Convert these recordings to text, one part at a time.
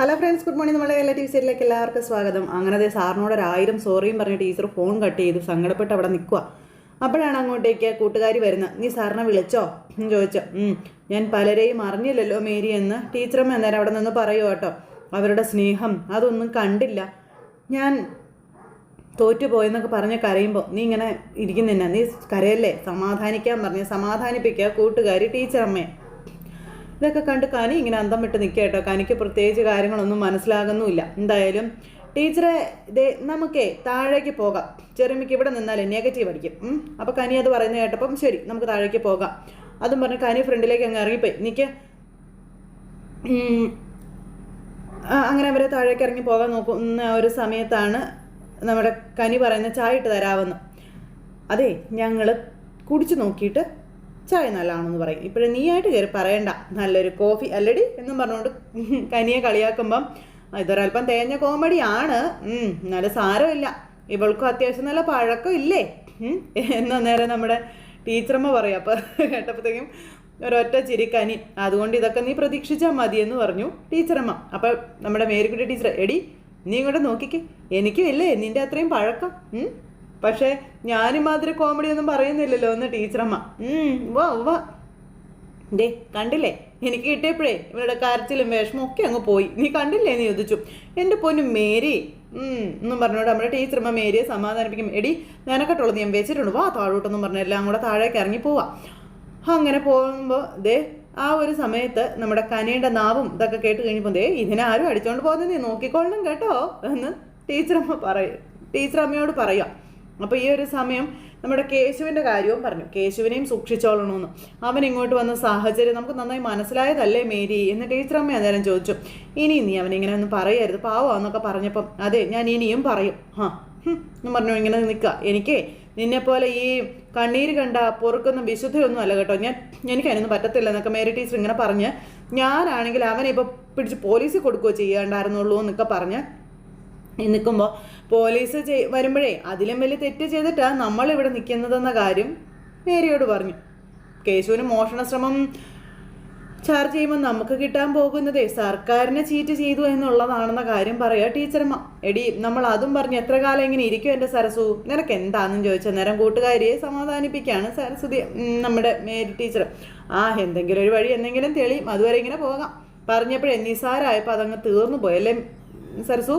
Hello friends good morning നമ്മുടെ എല്ലാ ടീച്ചറിലേക്ക് എല്ലാവർക്കും സ്വാഗതം. അങ്ങനെ ദേ സാറിനോട് ഒരു ആയിരം സോറിയും പറഞ്ഞ ടീച്ചർ ഫോൺ കട്ട് ചെയ്തു സങ്കടപ്പെട്ട് അവിടെ നിൽക്കുക അപ്പോഴാണ് അങ്ങോട്ടേക്ക് കൂട്ടുകാരി വരുന്നത്. നീ സാറിനെ വിളിച്ചോ? ചോദിച്ചു. ഞാൻ പലരെയും അറിഞ്ഞില്ലല്ലോ മേരി എന്ന്. ടീച്ചറമ്മ അന്നേരം അവിടെ നിന്ന് പറയുമോ കേട്ടോ. അവരുടെ സ്നേഹം അതൊന്നും കണ്ടില്ല. ഞാൻ തോറ്റുപോയെന്നൊക്കെ പറഞ്ഞ് കരയുമ്പോൾ നീ ഇങ്ങനെ ഇരിക്കുന്നില്ല നീ കരയല്ലേ? സമാധാനിക്കാൻ പറഞ്ഞ് സമാധാനിപ്പിക്കുക കൂട്ടുകാരി ടീച്ചറമ്മയെ. ഇതൊക്കെ കണ്ട് കനി ഇങ്ങനെ അന്തം വിട്ട് നിൽക്കുക കേട്ടോ. കനിക്ക് പ്രത്യേകിച്ച് കാര്യങ്ങളൊന്നും മനസ്സിലാകുന്നുമില്ല. എന്തായാലും ടീച്ചറെ ദേ നമുക്കേ താഴേക്ക് പോകാം. ചെറുമിക്ക് ഇവിടെ നിന്നാലേ നെഗറ്റീവ് അടിക്കും. അപ്പോൾ കനി അത് പറയുന്നത് കേട്ടപ്പം ശരി നമുക്ക് താഴേക്ക് പോകാം. അതും പറഞ്ഞ് കനി ഫ്രണ്ടിലേക്ക് അങ്ങ് ഇറങ്ങിപ്പോയി. നിൽക്ക് അങ്ങനെ അവരെ താഴേക്ക് ഇറങ്ങി പോകാൻ നോക്കുന്ന ഒരു സമയത്താണ് നമ്മുടെ കനി പറയുന്ന ചായ ഇട്ട് തരാമെന്ന്. അതെ ഞങ്ങൾ കുടിച്ചു നോക്കിയിട്ട് ചായ നല്ലതാണെന്ന് പറയും. ഇപ്പോഴും നീയായിട്ട് കയറി പറയണ്ട. നല്ലൊരു കോഫി അല്ലടി എന്നും പറഞ്ഞുകൊണ്ട് കനിയെ കളിയാക്കുമ്പം "ആ, ഇതൊരല്പം തേഞ്ഞ കോമഡി ആണ്. നല്ല സാരമില്ല. ഇവൾക്കും അത്യാവശ്യം നല്ല പഴക്കം ഇല്ലേ? എന്നാ നേരം നമ്മുടെ ടീച്ചറമ്മ പറയും. അപ്പോൾ കേട്ടപ്പോഴത്തേക്കും ഒരൊറ്റ ചിരിക്കനി അതുകൊണ്ട് ഇതൊക്കെ നീ പ്രതീക്ഷിച്ചാൽ മതി എന്ന് പറഞ്ഞു ടീച്ചറമ്മ. അപ്പോൾ നമ്മുടെ മേരിക്കുട്ടി ടീച്ചർ എടി നീ ഇങ്ങോട്ട് നോക്കിക്കേ. എനിക്കും ഇല്ലേ നിന്റെ അത്രയും പഴക്കം? പക്ഷേ ഞാനും മാതിരി കോമഡി ഒന്നും പറയുന്നില്ലല്ലോ എന്ന് ടീച്ചറമ്മ. വാ വാ. ദേ കണ്ടില്ലേ? എനിക്ക് കിട്ടിയപ്പോഴേ ഇവരുടെ കരച്ചിലും വിഷമം ഒക്കെ അങ്ങ് പോയി. നീ കണ്ടില്ലേ? നീ ചോദിച്ചു എന്റെ പൊന്നു മേരി. എന്നും പറഞ്ഞോണ്ട് നമ്മുടെ ടീച്ചർമ്മ മേരിയെ സമാധാനിപ്പിക്കും. എടി നിനക്കട്ടുള്ളത് ഞാൻ വെച്ചിട്ടുണ്ട്. വാ താഴോട്ടെന്നും പറഞ്ഞ് എല്ലാം കൂടെ താഴേക്ക് ഇറങ്ങി പോവാം. അങ്ങനെ പോകുമ്പോൾ ദേ ആ ഒരു സമയത്ത് നമ്മുടെ കനിയുടെ നാവും ഇതൊക്കെ കേട്ട് കഴിഞ്ഞപ്പോൾ ദേ ഇതിനെ ആരും അടിച്ചോണ്ട് പോകുന്നത് നീ നോക്കിക്കൊള്ളണം കേട്ടോ എന്ന് ടീച്ചറമ്മ പറയും. ടീച്ചറമ്മയോട് പറയാം. അപ്പോൾ ഈ ഒരു സമയം നമ്മുടെ കേശുവിന്റെ കാര്യവും പറഞ്ഞു. കേശുവിനെയും സൂക്ഷിച്ചോളണമെന്ന് അവൻ ഇങ്ങോട്ട് വന്ന സാഹചര്യം നമുക്ക് നന്നായി മനസ്സിലായതല്ലേ മേരി? എന്ന് ടീച്ചറമ്മ അന്നേരം ചോദിച്ചു. ഇനി നീ അവനിങ്ങനെ ഒന്നും പറയരുത്. പാവാന്നൊക്കെ പറഞ്ഞപ്പം അതെ ഞാൻ ഇനിയും പറയും. ആ എന്ന് പറഞ്ഞു ഇങ്ങനെ നിൽക്കുക എനിക്കേ നിന്നെപ്പോലെ ഈ കണ്ണീര് കണ്ട പൊറുക്കുന്ന വിശുദ്ധയൊന്നും അല്ല കേട്ടോ. ഞാൻ എനിക്ക് അതിനൊന്നും പറ്റത്തില്ല എന്നൊക്കെ മേരി ടീച്ചർ ഇങ്ങനെ പറഞ്ഞ് ഞാനാണെങ്കിൽ അവനെ ഇപ്പോൾ പിടിച്ച് പോലീസിൽ കൊടുക്കുകയോ ചെയ്യാണ്ടായിരുന്നുള്ളൂ എന്നൊക്കെ പറഞ്ഞ് നിൽക്കുമ്പോൾ പോലീസ് വരുമ്പോഴേ അതിലും വലിയ തെറ്റ് ചെയ്തിട്ടാണ് നമ്മളിവിടെ നിൽക്കുന്നതെന്ന കാര്യം മേരിയോട് പറഞ്ഞു. കേശുവിന് മോഷണ ശ്രമം ചാർജ് ചെയ്യുമ്പോൾ നമുക്ക് കിട്ടാൻ പോകുന്നതേ സർക്കാരിനെ ചീറ്റ് ചെയ്തു എന്നുള്ളതാണെന്ന കാര്യം പറയാ ടീച്ചർമ്മ എടി നമ്മൾ അതും പറഞ്ഞ് എത്ര കാലം ഇങ്ങനെ ഇരിക്കും എന്റെ സരസു? നിനക്ക് എന്താണെന്ന് ചോദിച്ച. നേരം കൂട്ടുകാരിയെ സമാധാനിപ്പിക്കുകയാണ് സരസ്വതി നമ്മുടെ മേരി ടീച്ചർ ആ എന്തെങ്കിലും ഒരു വഴി എന്തെങ്കിലും തെളിയും അതുവരെ ഇങ്ങനെ പോകാം. പറഞ്ഞപ്പോഴേ നിസാരമായപ്പോൾ അതങ്ങ് തീർന്നു പോയല്ലേ സരസു?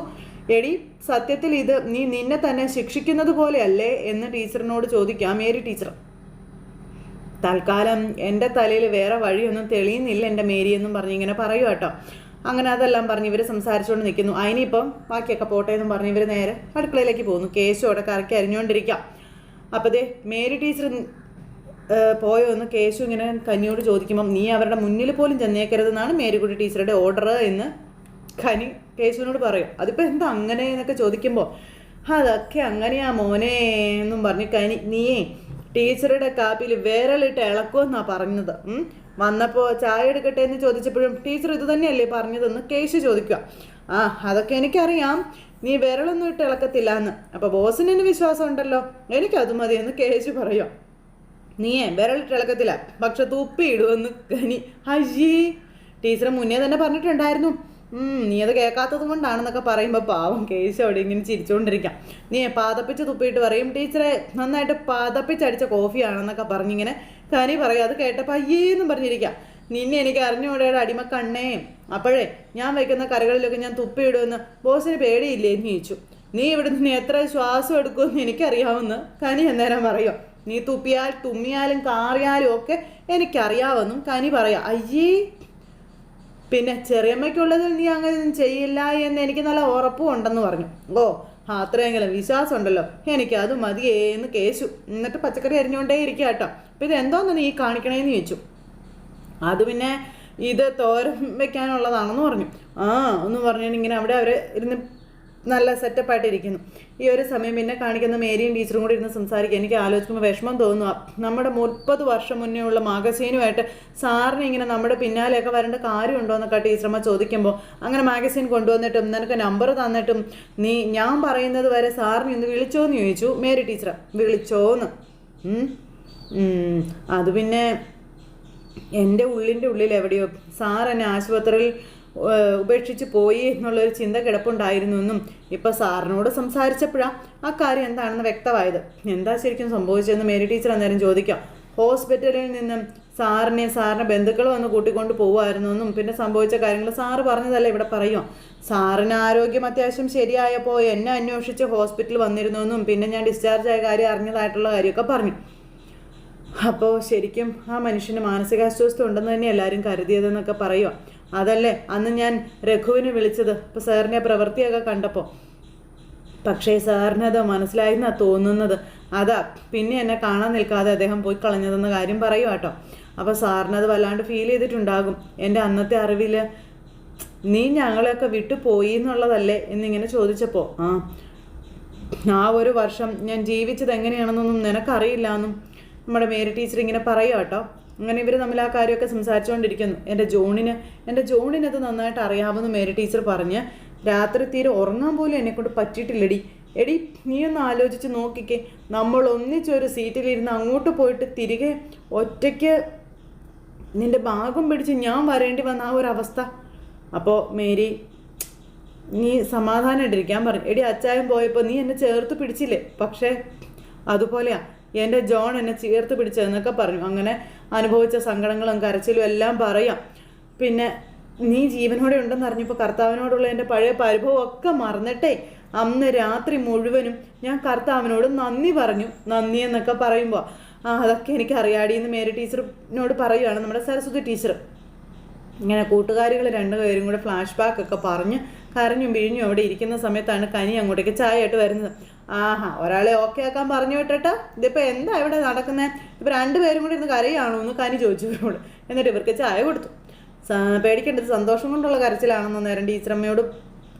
എടി സത്യത്തിൽ ഇത് നീ നിന്നെ തന്നെ ശിക്ഷിക്കുന്നത് പോലെയല്ലേ എന്ന് ടീച്ചറിനോട് ചോദിക്കാം മേരി ടീച്ചർ. തൽക്കാലം എന്റെ തലയിൽ വേറെ വഴിയൊന്നും തെളിയുന്നില്ല എന്റെ മേരി എന്നും പറഞ്ഞ് ഇങ്ങനെ പറയൂ കേട്ടോ. അങ്ങനെ അതെല്ലാം പറഞ്ഞ് ഇവർ സംസാരിച്ചുകൊണ്ട് നിൽക്കുന്നു. അതിനിപ്പം ബാക്കിയൊക്കെ പോട്ടെ എന്നും പറഞ്ഞ് ഇവർ നേരെ അടുക്കളയിലേക്ക് പോകുന്നു. കേശു അവിടെ കറക്കി അരിഞ്ഞുകൊണ്ടിരിക്കാം അപ്പോൾ ദേ മേരി ടീച്ചർ പോയോ എന്ന് കേശു ഇങ്ങനെ കനിയോട് ചോദിക്കുമ്പം നീ അവരുടെ മുന്നിൽ പോലും ചെന്നേക്കരുതെന്നാണ് മേരിക്കുട്ടി ടീച്ചറുടെ ഓർഡർ എന്ന് കനി കേശുവിനോട് പറയും അതിപ്പോൾ എന്താ അങ്ങനെ? എന്നൊക്കെ ചോദിക്കുമ്പോൾ അതൊക്കെ അങ്ങനെയാ മോനെ എന്നും പറഞ്ഞ് കനി നീയേ ടീച്ചറുടെ കാപ്പിൽ വിരലിട്ട് ഇളക്കുമെന്നാണ് പറഞ്ഞത്. വന്നപ്പോൾ ചായ എടുക്കട്ടെ എന്ന് ചോദിച്ചപ്പോഴും ടീച്ചർ ഇത് തന്നെയല്ലേ പറഞ്ഞതെന്ന് കേശു ചോദിക്കുക ആ അതൊക്കെ എനിക്കറിയാം. നീ വിരലൊന്നും ഇട്ട് ഇളക്കത്തില്ല എന്ന് അപ്പോൾ ബോസിന് എന്നെ വിശ്വാസം ഉണ്ടല്ലോ. എനിക്കത് മതി എന്ന് കേശു പറയും. നീയേ വിരലിട്ട് ഇളക്കത്തില്ല. പക്ഷെ തുപ്പി ഇടുമെന്ന് കനി അയ്യേ ടീച്ചർ മുന്നേ തന്നെ പറഞ്ഞിട്ടുണ്ടായിരുന്നു. നീ അത് കേൾക്കാത്തത് കൊണ്ടാണെന്നൊക്കെ പറയുമ്പോൾ പാവം കേസ് അവിടെ ഇങ്ങനെ ചിരിച്ചുകൊണ്ടിരിക്കാം നീ പാതപ്പിച്ച് തുപ്പിയിട്ട് പറയും ടീച്ചറെ നന്നായിട്ട് പാതപ്പിച്ചടിച്ച കോഫിയാണെന്നൊക്കെ പറഞ്ഞിങ്ങനെ കനി പറയും. അത് കേട്ടപ്പോൾ അയ്യേന്നും പറഞ്ഞിരിക്കാം. നിന്നെ എനിക്ക് അറിഞ്ഞുകൂടെയുടെ അടിമ കണ്ണേ. അപ്പോഴേ ഞാൻ വയ്ക്കുന്ന കറികളിലൊക്കെ ഞാൻ തുപ്പിയിടുമെന്ന് ബോസിന് പേടിയില്ലേ? എന്ന് ചോദിച്ചു. നീ ഇവിടെ നിന്ന് എത്ര ശ്വാസം എടുക്കുമെന്ന് എനിക്കറിയാമെന്ന് കനി അന്നേരം പറയും. നീ തുപ്പിയാൽ തുമ്മിയാലും കാറിയാലും ഒക്കെ എനിക്കറിയാമെന്നും കനി പറയാം. അയ്യേ പിന്നെ ചെറിയമ്മയ്ക്കുള്ളതിൽ നീ അങ്ങനെ ചെയ്യില്ല എന്ന് എനിക്ക് നല്ല ഉറപ്പും ഉണ്ടെന്ന് പറഞ്ഞു. ഓ അത്രയെങ്കിലും വിശ്വാസം ഉണ്ടല്ലോ എനിക്ക് അത് മതിയേ എന്ന് കേശു എന്നിട്ട് പച്ചക്കറി അരിഞ്ഞുകൊണ്ടേ ഇരിക്കുക കേട്ടോ. അപ്പം ഇത് എന്തോന്ന് നീ കാണിക്കണേന്ന് ചോദിച്ചു. അത് പിന്നെ ഇത് തോരൻ വെക്കാനുള്ളതാണെന്ന് പറഞ്ഞു. ആ എന്ന് പറഞ്ഞു ഇങ്ങനെ അവിടെ അവർ ഇരുന്ന് നല്ല സെറ്റപ്പായിട്ടിരിക്കുന്നു ഈ ഒരു സമയം പിന്നെ കാണിക്കുന്ന മേരിയും ടീച്ചറും കൂടി ഇരുന്ന് സംസാരിക്കുക. എനിക്ക് ആലോചിക്കുമ്പോൾ വിഷമം തോന്നുക നമ്മുടെ മുപ്പത് വർഷം മുന്നേ ഉള്ള മാഗസീനുമായിട്ട് സാറിന് ഇങ്ങനെ നമ്മുടെ പിന്നാലെയൊക്കെ വരേണ്ട കാര്യമുണ്ടോ എന്നൊക്കെ ടീച്ചർമ്മ ചോദിക്കുമ്പോൾ അങ്ങനെ മാഗസീൻ കൊണ്ടുവന്നിട്ടും നിനക്ക് നമ്പർ തന്നിട്ടും നീ ഞാൻ പറയുന്നത് വരെ സാറിന് ഇന്ന് വിളിച്ചോ എന്ന് ചോദിച്ചു. മേരി ടീച്ചർ വിളിച്ചോന്ന്. അത് പിന്നെ എന്റെ ഉള്ളിന്റെ ഉള്ളിൽ എവിടെയോ സാർ എന്നെ ആശുപത്രിയിൽ ഉപേക്ഷിച്ച് പോയി എന്നുള്ളൊരു ചിന്ത കിടപ്പുണ്ടായിരുന്നു എന്നും ഇപ്പോൾ സാറിനോട് സംസാരിച്ചപ്പോഴാണ് ആ കാര്യം എന്താണെന്ന് വ്യക്തമായത്. എന്താ ശരിക്കും സംഭവിച്ചതെന്ന് മേരി ടീച്ചർ അന്നേരം ചോദിക്കാം. ഹോസ്പിറ്റലിൽ നിന്നും സാറിനെ സാറിന്റെ ബന്ധുക്കൾ വന്ന് കൂട്ടിക്കൊണ്ട് പോകുമായിരുന്നു എന്നും പിന്നെ സംഭവിച്ച കാര്യങ്ങൾ സാറ് പറഞ്ഞതല്ല ഇവിടെ പറയുമോ സാറിന് ആരോഗ്യം അത്യാവശ്യം ശരിയായപ്പോൾ എന്നെ അന്വേഷിച്ച് ഹോസ്പിറ്റലിൽ വന്നിരുന്നു എന്നും പിന്നെ ഞാൻ ഡിസ്ചാർജ് ആയ കാര്യം അറിഞ്ഞതായിട്ടുള്ള കാര്യമൊക്കെ പറഞ്ഞു. അപ്പോൾ ശരിക്കും ആ മനുഷ്യന് മാനസികാസ്വസ്ഥ ഉണ്ടെന്ന് തന്നെ എല്ലാവരും കരുതിയതെന്നൊക്കെ പറയുക. അതല്ലേ? അന്ന് ഞാൻ രഘുവിനെ വിളിച്ചത്. ഇപ്പോൾ സാറിന്റെ പ്രവൃത്തിയൊക്കെ കണ്ടപ്പോൾ പക്ഷേ സാറിനത് മനസ്സിലായെന്നാ തോന്നുന്നത്. അതാ പിന്നെ എന്നെ കാണാൻ നിൽക്കാതെ അദ്ദേഹം പോയി കളഞ്ഞതെന്ന കാര്യം പറയും കേട്ടോ. അപ്പോൾ സാറിനത് വല്ലാണ്ട് ഫീൽ ചെയ്തിട്ടുണ്ടാകും. എന്റെ അന്നത്തെ അറിവിൽ നീ ഞങ്ങളെയൊക്കെ വിട്ടു പോയി എന്നുള്ളതല്ലേ എന്നിങ്ങനെ ചോദിച്ചപ്പോൾ ആ ആ ഒരു വർഷം ഞാൻ ജീവിച്ചത് എങ്ങനെയാണെന്നൊന്നും നിനക്കറിയില്ല എന്നും നമ്മുടെ മേരി ടീച്ചർ ഇങ്ങനെ പറയുക കേട്ടോ. അങ്ങനെ ഇവർ തമ്മിൽ ആ കാര്യമൊക്കെ സംസാരിച്ചുകൊണ്ടിരിക്കുന്നു. എന്റെ ജോണിന് എന്റെ ജോണിന് അത് നന്നായിട്ട് അറിയാമെന്ന് മേരി ടീച്ചർ പറഞ്ഞ് രാത്രി തീരെ ഉറങ്ങാൻ പോലും എന്നെക്കൊണ്ട് പറ്റിയിട്ടില്ലടി. എടി നീ ഒന്ന് ആലോചിച്ച് നോക്കിക്കേ. നമ്മൾ ഒന്നിച്ചൊരു സീറ്റിലിരുന്ന് അങ്ങോട്ട് പോയിട്ട് തിരികെ ഒറ്റയ്ക്ക് നിന്റെ ഭാഗം പിടിച്ച് ഞാൻ വരേണ്ടി വന്ന ആ ഒരു അവസ്ഥ. അപ്പോൾ മേരി നീ സമാധാനമായിട്ടിരിക്കാൻ പറഞ്ഞു. എടി അച്ചായൻ പോയപ്പോൾ നീ എന്നെ ചേർത്ത് പിടിച്ചില്ലേ? പക്ഷേ അതുപോലെയാ എന്റെ ജോൺ എന്നെ ചേർത്ത് പിടിച്ചതെന്നൊക്കെ പറഞ്ഞു. അങ്ങനെ അനുഭവിച്ച സങ്കടങ്ങളും കരച്ചിലും എല്ലാം പറയാം. പിന്നെ നീ ജീവനോടെ ഉണ്ടെന്ന് അറിഞ്ഞപ്പോൾ കർത്താവിനോടുള്ള എന്റെ പഴയ പരിഭവം ഒക്കെ മറന്നിട്ടേ അന്ന് രാത്രി മുഴുവനും ഞാൻ കർത്താവിനോട് നന്ദി പറഞ്ഞു. നന്ദി എന്നൊക്കെ പറയുമ്പോൾ ആ അതൊക്കെ എനിക്ക് അറിയാടി എന്ന് മേരി ടീച്ചറിനോട് പറയുകയാണ് നമ്മുടെ സരസ്വതി ടീച്ചർ ഇങ്ങനെ കൂട്ടുകാരികൾ രണ്ടുപേരും കൂടെ ഫ്ലാഷ് ബാക്ക് ഒക്കെ പറഞ്ഞ് കരഞ്ഞും പിഴിഞ്ഞും അവിടെ ഇരിക്കുന്ന സമയത്താണ് കനി അങ്ങോട്ടേക്ക് ചായയായിട്ട് വരുന്നത്. ആഹാ ഒരാളെ ഓക്കെ ആക്കാൻ പറഞ്ഞു വിട്ടിട്ട് ഇതിപ്പോൾ എന്താ ഇവിടെ നടക്കുന്നത് ഇപ്പോൾ രണ്ടുപേരും കൂടി ഇരുന്ന് കരയാണോ? എന്ന് കനി ചോദിച്ചു ഇവരോട്. എന്നിട്ട് ഇവർക്ക് ചായ കൊടുത്തു. പേടിക്കേണ്ടത് സന്തോഷം കൊണ്ടുള്ള കരച്ചിലാണെന്ന് നേരം ടീച്ചറമ്മയോട്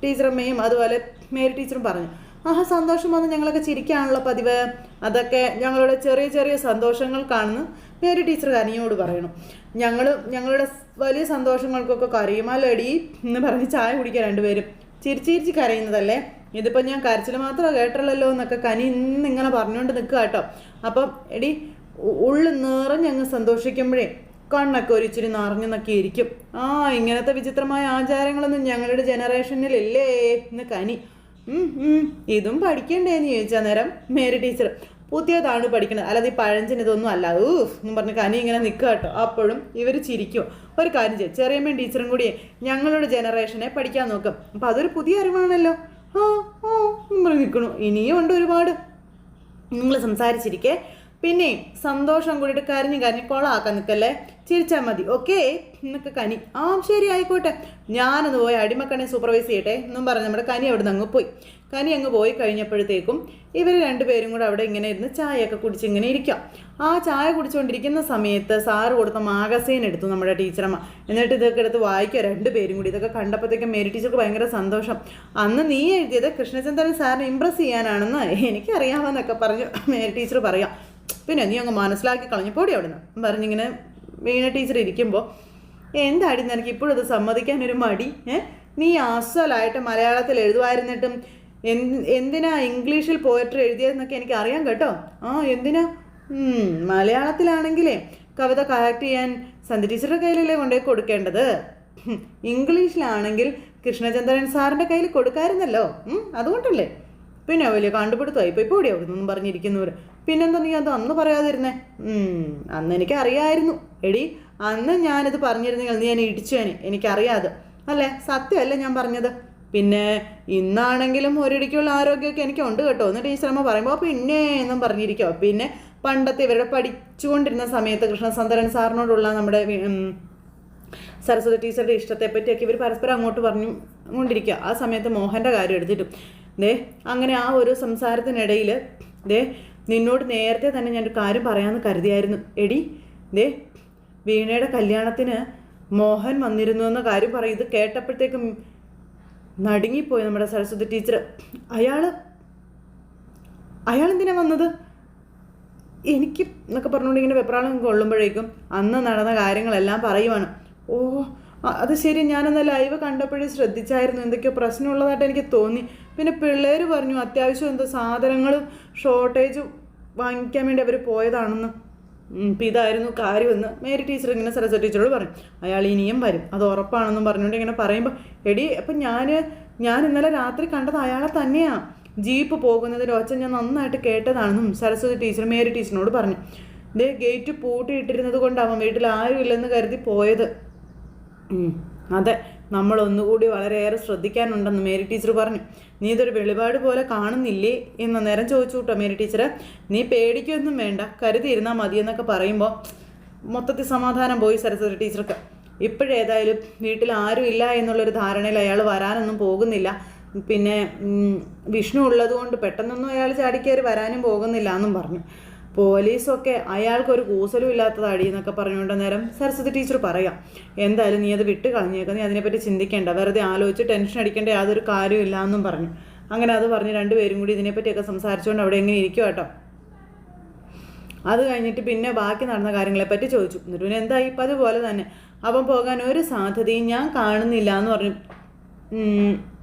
ടീച്ചറമ്മയും അതുപോലെ മേരി ടീച്ചറും പറഞ്ഞു. ആഹാ സന്തോഷം വന്ന് ഞങ്ങളൊക്കെ ചിരിക്കാനുള്ള പതിവ്. അതൊക്കെ ഞങ്ങളുടെ ചെറിയ ചെറിയ സന്തോഷങ്ങൾ കാണുന്നു മേരി ടീച്ചർ കനിയോട് പറയണം. ഞങ്ങൾ ഞങ്ങളുടെ വലിയ സന്തോഷങ്ങൾക്കൊക്കെ കരയുമാലടി എന്ന് പറഞ്ഞ് ചായ കുടിക്കാൻ രണ്ടുപേരും. ചിരിച്ചിരിച്ച് കരയുന്നതല്ലേ? ഇതിപ്പോൾ ഞാൻ കരച്ചിൽ മാത്രമേ കേട്ടുള്ളല്ലോ എന്നൊക്കെ കനി ഇന്ന് ഇങ്ങനെ പറഞ്ഞുകൊണ്ട് നിൽക്കുക കേട്ടോ. അപ്പം എടി ഉള്ളിൽ ഉള്ളു നിറഞ്ഞങ്ങ് സന്തോഷിക്കുമ്പോഴേ കണ്ണൊക്കെ ഒരു ഇച്ചിരി നിറഞ്ഞെന്നൊക്കെ ഇരിക്കും. ആ ഇങ്ങനത്തെ വിചിത്രമായ ആചാരങ്ങളൊന്നും ഞങ്ങളുടെ ജനറേഷനിലില്ലേ? എന്ന് കനി. ഇതും പഠിക്കണ്ടേന്ന് ചോദിച്ചാ നേരം മേരി ടീച്ചർ പുതിയതാണ് പഠിക്കുന്നത് അല്ലാതെ ഈ പഴഞ്ചന് ഇതൊന്നും അല്ല. ഊഫ് എന്നും പറഞ്ഞ് കനി ഇങ്ങനെ നിൽക്കുക കേട്ടോ. അപ്പോഴും ഇവർ ചിരിക്കും. ഒരു കാര്യം ചെയ്യും. ചെറിയമ്മയും ടീച്ചറും കൂടി ഞങ്ങളുടെ ജനറേഷനെ പഠിക്കാൻ നോക്കും. അപ്പം അതൊരു പുതിയ അറിവാണല്ലോ. ആ ഓ പറഞ്ഞ് നിൽക്കണു ഇനിയും ഉണ്ട് ഒരുപാട്. നിങ്ങൾ സംസാരിച്ചിരിക്കേ. പിന്നെയും സന്തോഷം കൂടിയിട്ട് കരഞ്ഞ് കരഞ്ഞ് കൊളാക്കാൻ നിൽക്കല്ലേ ചിരിച്ചാൽ മതി. ഓക്കെ? എന്നൊക്കെ കനി. ആ ശരി ആയിക്കോട്ടെ. ഞാനൊന്ന് പോയി അടിമക്കണെ സൂപ്പർവൈസ് ചെയ്യട്ടെ. എന്നും പറഞ്ഞ് നമ്മുടെ കനി അവിടെ നിന്ന് അങ്ങ് പോയി. കനി അങ്ങ് പോയി കഴിഞ്ഞപ്പോഴത്തേക്കും ഇവർ രണ്ടുപേരും കൂടെ അവിടെ ഇങ്ങനെ ഇരുന്ന് ചായയൊക്കെ കുടിച്ച് ഇങ്ങനെ ഇരിക്കാം. ആ ചായ കുടിച്ചുകൊണ്ടിരിക്കുന്ന സമയത്ത് സാറ് കൊടുത്ത മാഗസീൻ എടുത്തു നമ്മുടെ ടീച്ചറമ്മ. എന്നിട്ട് ഇതൊക്കെ എടുത്ത് വായിക്കുക. രണ്ടുപേരും കൂടി ഇതൊക്കെ കണ്ടപ്പോഴത്തേക്കും മേരി ടീച്ചർക്ക് ഭയങ്കര സന്തോഷം. അന്ന് നീ എഴുതിയത് കൃഷ്ണചന്ദ്രൻ സാറിനെ ഇമ്പ്രസ് ചെയ്യാനാണെന്ന് എനിക്കറിയാമെന്നൊക്കെ പറഞ്ഞു മേരി ടീച്ചർ പറയാം. പിന്നെ നീ അങ്ങ് മനസ്സിലാക്കി കളഞ്ഞു പോടി അവിടുന്ന്. പറഞ്ഞിങ്ങനെ വീണ ടീച്ചർ ഇരിക്കുമ്പോൾ എന്താടി നിനക്ക് ഇപ്പോഴും ഇത് സമ്മതിക്കാനൊരു മടി? ഏ? നീ അസലായിട്ട് മലയാളത്തിൽ എഴുതുമായിരുന്നിട്ടും എന്തിനാ ഇംഗ്ലീഷിൽ പോയട്രി എഴുതിയതെന്നൊക്കെ എനിക്ക് അറിയാം കേട്ടോ. ആ എന്തിനാ? മലയാളത്തിലാണെങ്കിലേ കവിത കറക്റ്റ് ചെയ്യാൻ സന്ധി ടീച്ചറുടെ കയ്യിലല്ലേ കൊണ്ടുപോയി കൊടുക്കേണ്ടത്? ഇംഗ്ലീഷിലാണെങ്കിൽ കൃഷ്ണചന്ദ്രൻ സാറിന്റെ കയ്യിൽ കൊടുക്കാമായിരുന്നല്ലോ അതുകൊണ്ടല്ലേ? പിന്നെ വലിയ കണ്ടുപിടുത്തമായി ഇപ്പോൾ ഇപ്പോൾ ഇവിടെ ഒന്നും പറഞ്ഞിരിക്കുന്നവർ പിന്നെന്താ നീ അത് അന്ന് പറയാതിരുന്നേ? അന്ന് എനിക്ക് അറിയായിരുന്നു എടി അന്ന് ഞാനത് പറഞ്ഞിരുന്നെങ്കിൽ നീ എന്നെ തന്നെ എനിക്കറിയാതെ. അല്ലേ? സത്യമല്ലേ ഞാൻ പറഞ്ഞത്? പിന്നെ ഇന്നാണെങ്കിലും ഒരിടയ്ക്കുള്ള ആരോഗ്യമൊക്കെ എനിക്ക് ഉണ്ട് കേട്ടോ എന്ന് ടീച്ചറമ്മ പറയുമ്പോൾ പിന്നെ എന്നും പറഞ്ഞിരിക്കോ പിന്നെ പണ്ടത്തെ ഇവരുടെ പഠിച്ചുകൊണ്ടിരുന്ന സമയത്ത് കൃഷ്ണസന്ദ്രൻ സാറിനോടുള്ള നമ്മുടെ സരസ്വതി ടീച്ചറുടെ ഇഷ്ടത്തെ പറ്റിയൊക്കെ ഇവർ പരസ്പരം അങ്ങോട്ട് പറഞ്ഞു കൊണ്ടിരിക്കുക ആ സമയത്ത് മോഹന്റെ കാര്യം എടുത്തിട്ടും. ദേ അങ്ങനെ ആ ഒരു സംസാരത്തിനിടയിൽ ദേ നിന്നോട് നേരത്തെ തന്നെ ഞാനൊരു കാര്യം പറയാമെന്ന് കരുതിയായിരുന്നു. എടി ദേ വീണയുടെ കല്യാണത്തിന് മോഹൻ വന്നിരുന്നു എന്ന കാര്യം പറയും. ഇത് കേട്ടപ്പോഴത്തേക്കും നടുങ്ങിപ്പോയി നമ്മുടെ സരസ്വതി ടീച്ചർ അയാൾ അയാൾ എന്തിനാ വന്നത്? എനിക്ക് എന്നൊക്കെ പറഞ്ഞുകൊണ്ട് ഇങ്ങനെ വെപ്രാളം കൊള്ളുമ്പോഴേക്കും അന്ന് നടന്ന കാര്യങ്ങളെല്ലാം പറയുവാണ്. ഓ അത് ശരി. ഞാനെന്ന ലൈവ് കണ്ടപ്പോഴേ ശ്രദ്ധിച്ചായിരുന്നു. എന്തൊക്കെയോ പ്രശ്നമുള്ളതായിട്ട് എനിക്ക് തോന്നി. പിന്നെ പിള്ളേർ പറഞ്ഞു അത്യാവശ്യം എന്തോ സാധനങ്ങളും ഷോർട്ടേജ് വാങ്ങിക്കാൻ വേണ്ടി അവർ പോയതാണെന്ന്. ഇപ്പം ഇതായിരുന്നു കാര്യമെന്ന് മേരി ടീച്ചർ ഇങ്ങനെ സരസ്വതി ടീച്ചറോട് പറഞ്ഞു. അയാൾ ഇനിയും വരും. അത് ഉറപ്പാണെന്നും പറഞ്ഞുകൊണ്ട് ഇങ്ങനെ പറയുമ്പോൾ എടി അപ്പം ഞാൻ ഞാൻ ഇന്നലെ രാത്രി കണ്ടത് അയാളെ തന്നെയാണ് ജീപ്പ് പോകുന്നതിൽ ഒച്ച ഞാൻ നന്നായിട്ട് കേട്ടതാണെന്നും സരസ്വതി ടീച്ചർ മേരി ടീച്ചറിനോട് പറഞ്ഞു. ദേ ഗേറ്റ് പൂട്ടിയിട്ടിരുന്നത് കൊണ്ടാവാം വീട്ടിൽ ആരും ഇല്ലെന്ന് കരുതി പോയത്. അതെ. നമ്മൾ ഒന്നുകൂടി വളരെയേറെ ശ്രദ്ധിക്കാനുണ്ടെന്ന് മേരി ടീച്ചർ പറഞ്ഞു. നീ ഇതൊരു വെളിപാട് പോലെ കാണുന്നില്ലേ? എന്ന് നേരം ചോദിച്ചു കേട്ടോ മേരി ടീച്ചർ നീ പേടിക്കൊന്നും വേണ്ട. കരുതിയിരുന്നാൽ മതിയെന്നൊക്കെ പറയുമ്പോൾ മൊത്തത്തിൽ സമാധാനം പോയി സരസ്വതി ടീച്ചർക്ക്. ഇപ്പോഴേതായാലും വീട്ടിൽ ആരും ഇല്ല എന്നുള്ളൊരു ധാരണയിൽ അയാൾ വരാനൊന്നും പോകുന്നില്ല. പിന്നെ വിഷ്ണു ഉള്ളതുകൊണ്ട് പെട്ടെന്നൊന്നും അയാൾ ചാടിക്കയറി വരാനും പോകുന്നില്ല എന്നും പറഞ്ഞു. പോലീസൊക്കെ അയാൾക്കൊരു കൂസലും ഇല്ലാത്തത് എന്നൊക്കെ പറഞ്ഞുകൊണ്ട് നേരം സരസ്വതി ടീച്ചർ പറയാം എന്തായാലും നീ അത് വിട്ട് കളഞ്ഞേക്കാം നീ അതിനെപ്പറ്റി ചിന്തിക്കേണ്ട വെറുതെ ആലോചിച്ച് ടെൻഷൻ അടിക്കേണ്ട യാതൊരു കാര്യമില്ല എന്നും പറഞ്ഞു. അങ്ങനെ അത് പറഞ്ഞ് രണ്ടുപേരും കൂടി ഇതിനെപ്പറ്റിയൊക്കെ സംസാരിച്ചുകൊണ്ട് അവിടെ എങ്ങനെ ഇരിക്കും കേട്ടോ അത് കഴിഞ്ഞിട്ട് പിന്നെ ബാക്കി നടന്ന കാര്യങ്ങളെപ്പറ്റി ചോദിച്ചു. എന്നിട്ട് പിന്നെ എന്തായി? ഇപ്പം അതുപോലെ തന്നെ. അവൻ പോകാൻ ഒരു സാധ്യതയും ഞാൻ കാണുന്നില്ല എന്ന് പറഞ്ഞു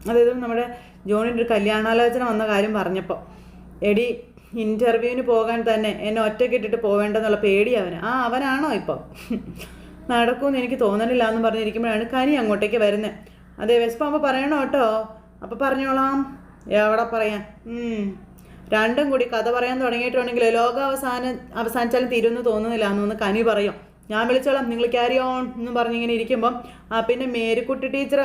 അതായത് നമ്മുടെ ജോണിന്റെ ഒരു കല്യാണാലോചന വന്ന കാര്യം പറഞ്ഞപ്പോൾ എടി ഇന്റർവ്യൂവിന് പോകാൻ തന്നെ എന്നെ ഒറ്റയ്ക്ക് ഇട്ടിട്ട് പോവേണ്ടെന്നുള്ള പേടി അവന്. ആ അവനാണോ ഇപ്പം? നടക്കുമെന്ന് എനിക്ക് തോന്നണില്ല എന്ന് പറഞ്ഞിരിക്കുമ്പോഴാണ് കനി അങ്ങോട്ടേക്ക് വരുന്നത് അതെ വെസ്പാമ്പ പറയണോ കേട്ടോ? അപ്പോൾ പറഞ്ഞോളാം. എവിടെ പറയാൻ? ഉം. രണ്ടും കൂടി കഥ പറയാൻ തുടങ്ങിയിട്ടുണ്ടെങ്കിൽ ലോകാവസാനം അവസാനിച്ചാലും തീരുമെന്ന് തോന്നുന്നില്ല എന്നൊന്ന് കനി പറയും. ഞാൻ വിളിച്ചോളാം. നിങ്ങൾ ക്യാരി ഓൺ എന്ന് പറഞ്ഞിങ്ങനെ ഇരിക്കുമ്പം ആ പിന്നെ മേരിക്കുട്ടി ടീച്ചർ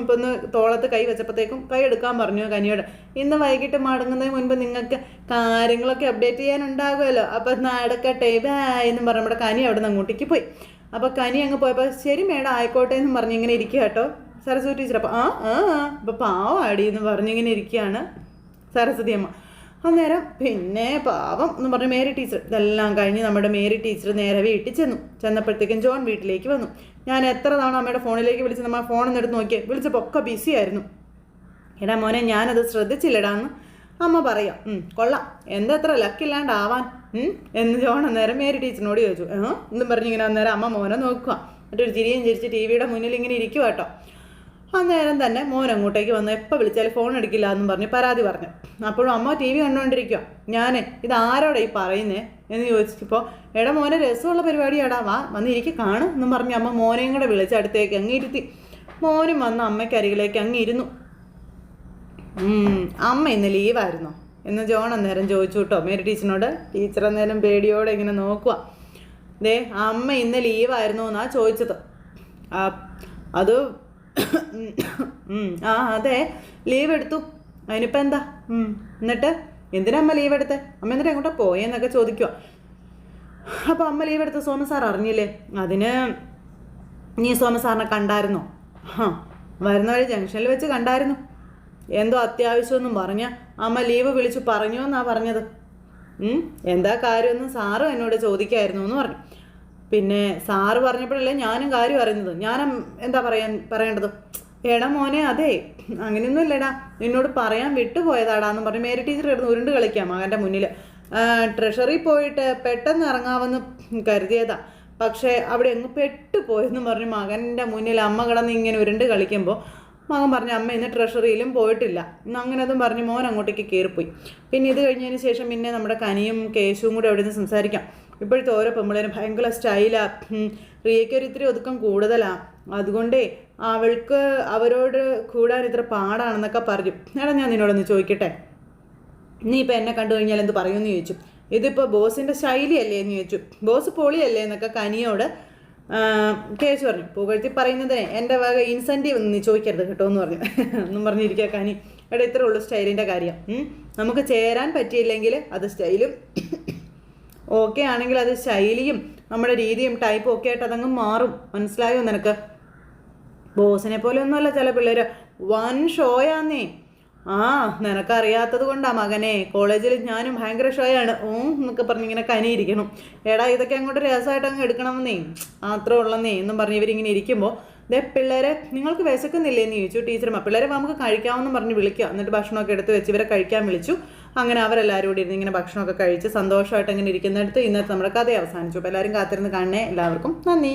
ഇപ്പം ഒന്ന് തോളത്ത് കൈ വെച്ചപ്പോഴത്തേക്കും കൈ എടുക്കാൻ പറഞ്ഞു കനിയോട്. ഇന്ന് വൈകിട്ട് മടങ്ങുന്നതിന് മുൻപ് നിങ്ങൾക്ക് കാര്യങ്ങളൊക്കെ അപ്ഡേറ്റ് ചെയ്യാനുണ്ടാകുമല്ലോ. അപ്പം നടക്കട്ടെ ബായ് എന്ന് പറഞ്ഞ് നമ്മുടെ കനി അവിടെ നിന്ന് അങ്ങോട്ടേക്ക് പോയി. അപ്പോൾ കനി അങ്ങ് പോയപ്പോൾ ശരി മേഡം ആയിക്കോട്ടെ എന്ന് പറഞ്ഞ് ഇങ്ങനെ ഇരിക്കുക കേട്ടോ. സരസ്വതി ടീച്ചർ അപ്പോൾ ആ ആ അപ്പോൾ പാവാടി എന്ന് പറഞ്ഞിങ്ങനെ ഇരിക്കുകയാണ് സരസ്വതി അമ്മ. അന്നേരം പിന്നെ പാവം എന്ന് പറഞ്ഞ് മേരി ടീച്ചർ. ഇതെല്ലാം കഴിഞ്ഞ് നമ്മുടെ മേരി ടീച്ചർ നേരെ വീട്ടിൽ ചെന്നു. ചെന്നപ്പോഴത്തേക്കും ജോൺ വീട്ടിലേക്ക് വന്നു. ഞാൻ എത്ര തവണ അമ്മയുടെ ഫോണിലേക്ക് വിളിച്ച് നമ്മൾ ഫോണൊന്നും എടുത്ത് നോക്കിയാൽ വിളിച്ചപ്പോൾ ഒക്കെ ബിസി ആയിരുന്നു. എടാ മോനെ ഞാനത് ശ്രദ്ധിച്ചില്ലടാന്ന് അമ്മ പറയാം. കൊള്ളാം. എന്താ എത്ര ലക്കില്ലാണ്ടാവാൻ എന്ന് ജോൺ അന്നേരം മേരി ടീച്ചറിനോട് ചോദിച്ചു. എന്നും പറഞ്ഞിങ്ങനെ അന്നേരം അമ്മ മോനെ നോക്കുക. എന്നിട്ടൊരു ചിരിയും ചിരിച്ച് ടി വിയുടെ മുന്നിൽ ഇങ്ങനെ ഇരിക്കുക കേട്ടോ അന്നേരം തന്നെ മോൻ അങ്ങോട്ടേക്ക് വന്ന്. എപ്പോൾ വിളിച്ചാലും ഫോൺ എടുക്കില്ല എന്നും പറഞ്ഞ് പരാതി പറഞ്ഞു. അപ്പോഴും അമ്മ ടി വി കണ്ടുകൊണ്ടിരിക്കുക ഞാൻ ഇത് ആരോടാ ഈ പറയുന്നേ എന്ന് ചോദിച്ചപ്പോൾ എടാ മോനെ രസമുള്ള പരിപാടിയാടാ. വാ വന്ന് ഇരിക്ക് കാണും എന്നും പറഞ്ഞ് അമ്മ മോനെയും കൂടെ വിളിച്ച് അടുത്തേക്ക് അങ്ങിരുത്തി മോനും വന്ന് അമ്മയ്ക്ക് അരികിലേക്ക് അങ്ങിരുന്നു അമ്മ ഇന്ന് ലീവായിരുന്നു എന്ന് ജോൺ അന്നേരം ചോദിച്ചു കേട്ടോ. മേരി ടീച്ചറിനോട് ടീച്ചർ അന്നേരം പേടിയോടെ ഇങ്ങനെ നോക്കുക ദേ അമ്മ ഇന്ന് ലീവായിരുന്നു എന്നാ ചോദിച്ചത്. അത് ആ അതെ. ലീവ് എടുത്തു. അതിനിപ്പോൾ എന്താ? എന്നിട്ട്? എന്തിനാ അമ്മ ലീവ് എടുത്തേ? അമ്മ എന്നിട്ട് എങ്ങോട്ടാ പോയെന്നൊക്കെ ചോദിക്കുക അപ്പോൾ അമ്മ ലീവ് എടുത്ത സോമ സാർ അറിഞ്ഞില്ലേ? അതിന് നീ സോമ സാറിനെ കണ്ടായിരുന്നോ? ആ വരുന്ന വഴി ജംഗ്ഷനിൽ വെച്ച് കണ്ടായിരുന്നു. എന്തോ അത്യാവശ്യമൊന്നും പറഞ്ഞ അമ്മ ലീവ് വിളിച്ചു പറഞ്ഞു എന്നാ പറഞ്ഞത് എന്താ കാര്യമൊന്നും സാറും എന്നോട് ചോദിക്കായിരുന്നു എന്ന് പറഞ്ഞു. പിന്നെ സാറ് പറഞ്ഞപ്പോഴല്ലേ ഞാനും കാര്യം അറിയുന്നത്. ഞാൻ എന്താ പറയാൻ പറയേണ്ടത്? എടാ മോനെ അതെ അങ്ങനെയൊന്നും ഇല്ലടാ നിന്നോട് പറയാൻ വിട്ടുപോയതാടാന്ന് പറഞ്ഞ് മേരി ടീച്ചർ കിടന്ന് ഉരുണ്ട് കളിക്കാം മകന്റെ മുന്നിൽ ട്രഷറി പോയിട്ട് പെട്ടെന്ന് ഇറങ്ങാമെന്ന് കരുതിയതാ. പക്ഷേ അവിടെ എങ്ങ് പെട്ടുപോയെന്ന് പറഞ്ഞ് മകന്റെ മുന്നിൽ അമ്മ കിടന്ന് ഇങ്ങനെ ഉരുണ്ട് കളിക്കുമ്പോൾ മകൻ പറഞ്ഞു അമ്മ ഇന്ന് ട്രഷറിയിലും പോയിട്ടില്ല. ഇന്ന് അങ്ങനെ അതും പറഞ്ഞ് മോൻ അങ്ങോട്ടേക്ക് കയറിപ്പോയി പിന്നെ ഇത് കഴിഞ്ഞതിന് ശേഷം പിന്നെ നമ്മുടെ കനിയും കേശുവും കൂടെ അവിടെ നിന്ന് സംസാരിക്കാം. ഇപ്പോഴത്തെ ഓരോ പെമ്പിളേനും ഭയങ്കര സ്റ്റൈലാണ് റിയയ്ക്ക് ഒരു ഇത്തിരി ഒതുക്കം കൂടുതലാണ് അതുകൊണ്ടേ അവൾക്ക് അവരോട് കൂടാൻ ഇത്ര പാടാണെന്നൊക്കെ പറഞ്ഞു. എടാ ഞാൻ നിന്നോടൊന്ന് ചോദിക്കട്ടെ? നീ ഇപ്പം എന്നെ കണ്ടു കഴിഞ്ഞാൽ എന്ത് പറയുമെന്ന് ചോദിച്ചു. ഇതിപ്പോൾ ബോസിന്റെ ശൈലിയല്ലേ എന്ന് ചോദിച്ചു. ബോസ് പൊളിയല്ലേ എന്നൊക്കെ കനിയോട് കേസ് പറഞ്ഞു. പുകഴ്ത്തി പറയുന്നതിനെ എന്റെ വക ഇൻസെന്റീവ് നീ ചോദിക്കരുത് കേട്ടോ എന്ന് പറഞ്ഞു. ഒന്നും പറഞ്ഞിരിക്കുക കനി. എടാ ഇത്രേ ഉള്ളൂ സ്റ്റൈലിന്റെ കാര്യം. നമുക്ക് ചേരാൻ പറ്റിയില്ലെങ്കിൽ അത് സ്റ്റൈലും ഓക്കെ ആണെങ്കിൽ അത് ശൈലിയും നമ്മുടെ രീതിയും ടൈപ്പും ഒക്കെ ആയിട്ട് അതങ്ങ് മാറും. മനസ്സിലായോ നിനക്ക്? ബോസിനെ പോലെ ഒന്നുമല്ല ചില പിള്ളേര്. വൻ ഷോയാന്നേ ആ നിനക്കറിയാത്തത് കൊണ്ടാ മകനെ. കോളേജിൽ ഞാനും ഭയങ്കര ഷോയാണ് ഓ എന്നൊക്കെ പറഞ്ഞ് ഇങ്ങനെ കനിയിരിക്കണം. എടാ ഇതൊക്കെ അങ്ങോട്ട് രസമായിട്ട് അങ്ങ് എടുക്കണമെന്നേ. അത്രേ ഉള്ളന്നേ എന്നും പറഞ്ഞ് ഇവരിങ്ങനെ ഇരിക്കുമ്പോൾ ദേ പിള്ളേരെ നിങ്ങൾക്ക് വിശക്കുന്നില്ലേ എന്ന് ചോദിച്ചു. ടീച്ചറും പിള്ളേരെ നമുക്ക് കഴിക്കാമെന്ന് പറഞ്ഞ് വിളിക്കുക. എന്നിട്ട് ഭക്ഷണമൊക്കെ എടുത്ത് വെച്ച് ഇവരെ കഴിക്കാൻ വിളിച്ചു. അങ്ങനെ അവരെല്ലാവരും കൂടി ഇരുന്ന് ഇങ്ങനെ ഭക്ഷണമൊക്കെ കഴിച്ച് സന്തോഷമായിട്ട് ഇങ്ങനെ ഇരിക്കുന്നിടത്ത് ഇന്നത്തെ നമ്മുടെ കഥ അവസാനിച്ചു. അപ്പോൾ എല്ലാവരും കാത്തിരുന്ന് കാണണേ. എല്ലാവർക്കും നന്ദി.